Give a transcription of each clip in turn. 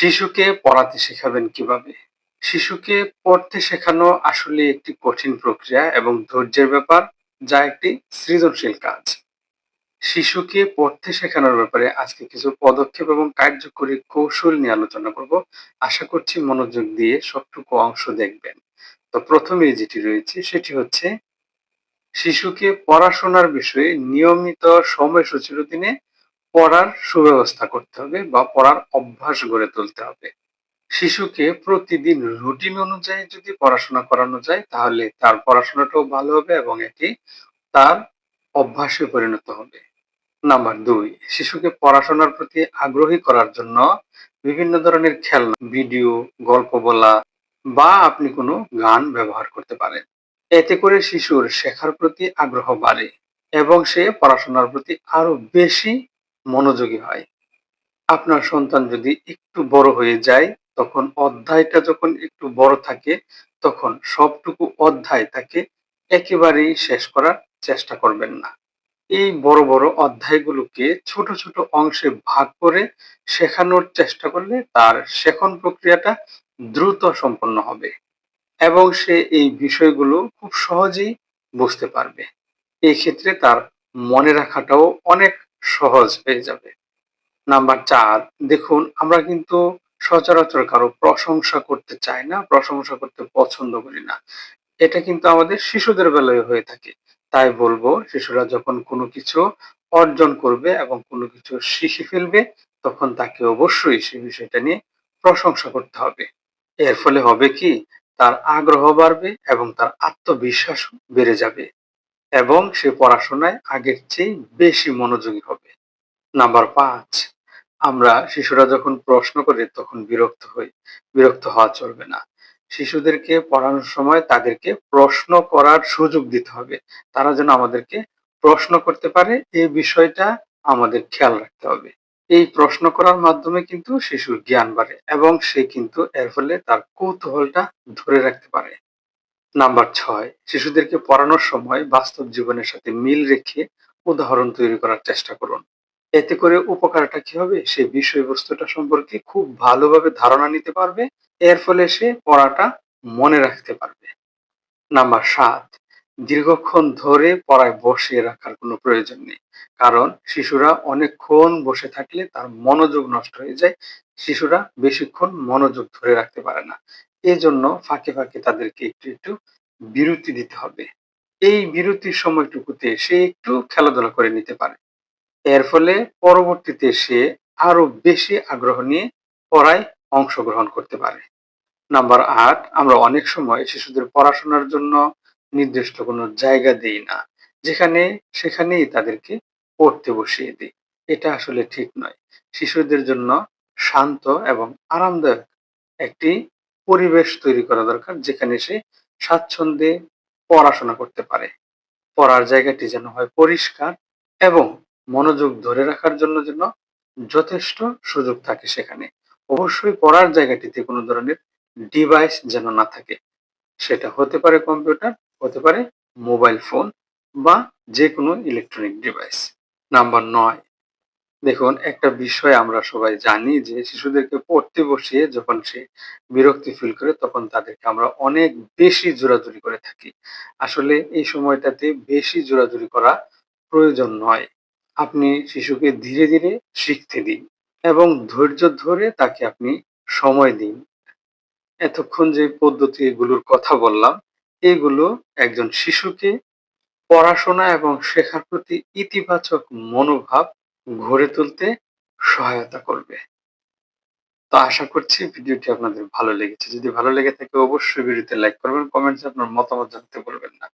শিশুকে পড়াতে শেখাবেন কীভাবে? শিশুকে পড়তে শেখানো আসলে একটি কঠিন প্রক্রিয়া এবং ধৈর্যের ব্যাপার, যা একটি সৃজনশীল কাজ। শিশুকে পড়তে শেখানোর ব্যাপারে আজকে কিছু পদক্ষেপ এবং কার্যকরী কৌশল নিয়ে আলোচনা করব। আশা করছি মনোযোগ দিয়ে সবটুকু অংশ দেখবেন। তো প্রথমেই যেটি রয়েছে সেটি হচ্ছে শিশুকে পড়াশোনার বিষয়ে নিয়মিত সময়সূচির অধীনে পড়ার সুব্যবস্থা করতে হবে বা পড়ার অভ্যাস গড়ে তুলতে হবে। শিশুকে প্রতিদিন রুটিন অনুযায়ী যদি পড়াশোনা করানো যায় তাহলে তার পড়াশোনাটাও ভালো হবে এবং এটি তার অভ্যাসে পরিণত হবে। নাম্বার দুই শিশুকে পড়াশোনার প্রতি আগ্রহী করার জন্য বিভিন্ন ধরনের খেলনা, ভিডিও, গল্প বলা বা আপনি কোনো গান ব্যবহার করতে পারেন। এতে করে শিশুর শেখার প্রতি আগ্রহ বাড়ে এবং সে পড়াশোনার প্রতি আরও বেশি মনোযোগী হয়। আপনার সন্তান যদি একটু বড় হয়ে যায়, তখন অধ্যায়টা যখন একটু বড় থাকে, তখন সবটুকু অধ্যায় তাকে একেবারেই শেষ করার চেষ্টা করবেন না। এই বড় বড় অধ্যায়গুলোকে ছোট ছোট অংশে ভাগ করে শেখানোর চেষ্টা করলে তার শেখন প্রক্রিয়াটা দ্রুত সম্পন্ন হবে এবং সে এই বিষয়গুলো খুব সহজেই বুঝতে পারবে এই ক্ষেত্রে তার মনে রাখাটাও অনেক সহজ হয়ে যাবে। নাম্বার চার, দেখুন, আমরা কিন্তু সচরাচর কারও প্রশংসা করতে চাই না, প্রশংসা করতে পছন্দ করি না। এটা কিন্তু আমাদের শিশুদের বেলায় হয়ে থাকে। তাই বলব, শিশুরা যখন কোনো কিছু অর্জন করবে এবং কোনো কিছু শিখে ফেলবে, তখন তাকে অবশ্যই সে বিষয়টা নিয়ে প্রশংসা করতে হবে। এর ফলে হবে কি? তার আগ্রহ বাড়বে এবং তার আত্মবিশ্বাস বেড়ে যাবে। এবং সে পড়াশোনায় আগের চেয়ে বেশি মনোযোগী হবে। নাম্বার পাঁচ, আমরা শিশুরা যখন প্রশ্ন করে তখন বিরক্ত হই। বিরক্ত হওয়া চলবে না। শিশুদেরকে পড়ানোর সময় তাদেরকে প্রশ্ন করার সুযোগ দিতে হবে। তারা যেন আমাদেরকে প্রশ্ন করতে পারে এই বিষয়টা আমাদের খেয়াল রাখতে হবে। এই প্রশ্ন করার মাধ্যমে কিন্তু শিশুর জ্ঞান বাড়ে এবং সে কিন্তু এর ফলে তার কৌতূহলটা ধরে রাখতে পারে। নাম্বার ছয়, শিশুদেরকে পড়ানোর সময় বাস্তব জীবনের সাথে মিল রেখে উদাহরণ তৈরি করার চেষ্টা করুন। এতে করে উপকারটা কি হবে? সে বিষয়বস্তুটা সম্পর্কে খুব ভালোভাবে ধারণা নিতে পারবে, এর ফলে সে পড়াটা মনে রাখতে পারবে। নাম্বার সাত, দীর্ঘক্ষণ ধরে পড়ায় বসিয়ে রাখার কোনো প্রয়োজন নেই। কারণ শিশুরা অনেকক্ষণ বসে থাকলে তার মনোযোগ নষ্ট হয়ে যায়, শিশুরা বেশিক্ষণ মনোযোগ ধরে রাখতে পারে না। এজন্য ফাঁকে ফাঁকে তাদেরকে একটু একটু বিরতি দিতে হবে। এই বিরতির সময়টুকুতে সে একটু খেলাধুলা করে নিতে পারে। এর ফলে পরবর্তীতে সে আরও বেশি আগ্রহ নিয়ে পড়ায় অংশগ্রহণ করতে পারে। নাম্বার আট, আমরা অনেক সময় শিশুদের পড়াশোনার জন্য নির্দিষ্ট কোনো জায়গা দেই না। যেখানে, সেখানেই তাদেরকে পড়তে বসিয়ে দিই। এটা আসলে ঠিক নয়। শিশুদের জন্য শান্ত এবং আরামদায়ক একটি পরিবেশ তৈরি করা দরকার, যেখানে সে স্বাচ্ছন্দ্যে পড়াশোনা করতে পারে। পড়ার জায়গাটি যেন হয় পরিষ্কার এবং মনোযোগ ধরে রাখার জন্য যেন যথেষ্ট সুযোগ থাকে সেখানে। অবশ্যই পড়ার জায়গাটিতে কোনো ধরনের ডিভাইস যেন না থাকে। সেটা হতে পারে কম্পিউটার হতে পারে মোবাইল ফোন বা যে কোনো ইলেকট্রনিক ডিভাইস নাম্বার নয় দেখুন, একটা বিষয় আমরা সবাই জানি যে শিশুদেরকে পড়তে বসিয়ে যখন সে বিরক্তি ফিল করে, তখন তাদেরকে আমরা অনেক বেশি জোরাজুরি করে থাকি। আসলে এই সময়টাতে বেশি জোরাজুরি করা প্রয়োজন নয়। আপনি শিশুকে ধীরে ধীরে শিখতে দিন এবং ধৈর্য ধরে তাকে আপনি সময় দিন। এতক্ষণ যে পদ্ধতিগুলোর কথা বললাম, এগুলো একজন শিশুকে পড়াশোনা এবং শেখার প্রতি ইতিবাচক মনোভাব গড়ে তুলতে সহায়তা করবে। তো আশা করছি ভিডিওটি আপনাদের ভালো লেগেছে। যদি ভালো লেগে থাকে অবশ্যই ভিডিওতে লাইক করবেন, কমেন্টসে আপনার মতামত জানতে বলবেন না।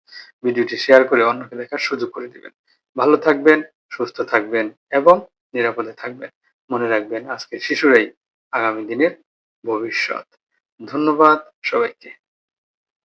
ভিডিওটি শেয়ার করে অন্যকে দেখার সুযোগ করে দিবেন। ভালো থাকবেন, সুস্থ থাকবেন এবং নিরাপদে থাকবেন। মনে রাখবেন, আজকের শিশুরাই আগামী দিনের ভবিষ্যৎ। ধন্যবাদ সবাইকে।